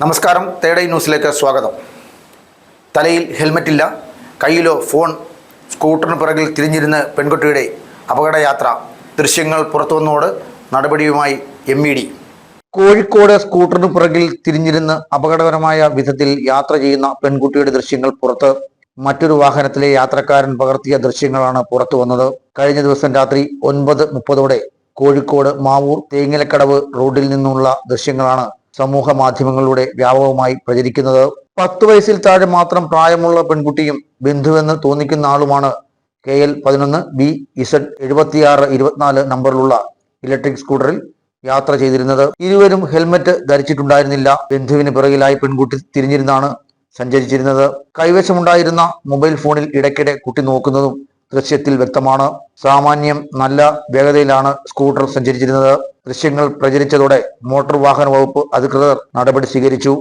നമസ്കാരം. തേടൈ ന്യൂസിലേക്ക് സ്വാഗതം. തലയിൽ ഹെൽമെറ്റില്ല കയ്യിലോ ഫോൺ സ്കൂട്ടറിന് പിറകിൽ തിരിഞ്ഞിരുന്ന് പെൺകുട്ടിയുടെ അപകടയാത്ര. ദൃശ്യങ്ങൾ പുറത്തുവന്നോട് നടപടിയുമായി എം ഇ ഡി കോഴിക്കോട് സ്കൂട്ടറിന് പിറകിൽ തിരിഞ്ഞിരുന്ന് അപകടകരമായ വിധത്തിൽ യാത്ര ചെയ്യുന്ന പെൺകുട്ടിയുടെ ദൃശ്യങ്ങൾ പുറത്ത് മറ്റൊരു വാഹനത്തിലെ യാത്രക്കാരൻ പകർത്തിയ ദൃശ്യങ്ങളാണ് പുറത്തു വന്നത്. കഴിഞ്ഞ ദിവസം രാത്രി ഒൻപത് മുപ്പതോടെ കോഴിക്കോട് മാവൂർ തേങ്ങിലക്കടവ് റോഡിൽ നിന്നുള്ള ദൃശ്യങ്ങളാണ് സമൂഹ മാധ്യമങ്ങളിലൂടെ വ്യാപകമായി പ്രചരിക്കുന്നത്. പത്ത് വയസ്സിൽ താഴെ മാത്രം പ്രായമുള്ള പെൺകുട്ടിയും ബന്ധുവെന്ന് തോന്നിക്കുന്ന ആളുമാണ് കെ എൽ പതിനൊന്ന് ബി ഇസഡ് എഴുപത്തിയാറ് ഇരുപത്തിനാല് നമ്പറിലുള്ള ഇലക്ട്രിക് സ്കൂട്ടറിൽ യാത്ര ചെയ്തിരുന്നത്. ഇരുവരും ഹെൽമറ്റ് ധരിച്ചിട്ടുണ്ടായിരുന്നില്ല. ബന്ധുവിന് പിറകിലായി പെൺകുട്ടി തിരിഞ്ഞിരുന്നാണ് സഞ്ചരിച്ചിരുന്നത്. കൈവശമുണ്ടായിരുന്ന മൊബൈൽ ഫോണിൽ ഇടയ്ക്കിടെ കുട്ടി നോക്കുന്നതും ദൃശ്യത്തിൽ വ്യക്തമാണ്. സാമാന്യം നല്ല വേഗതയിലാണ് സ്കൂട്ടർ സഞ്ചരിച്ചിരുന്നത്. ദൃശ്യങ്ങൾ പ്രചരിച്ചതോടെ മോട്ടോർ വാഹന വകുപ്പ് അധികൃതർ നടപടി സ്വീകരിച്ചു.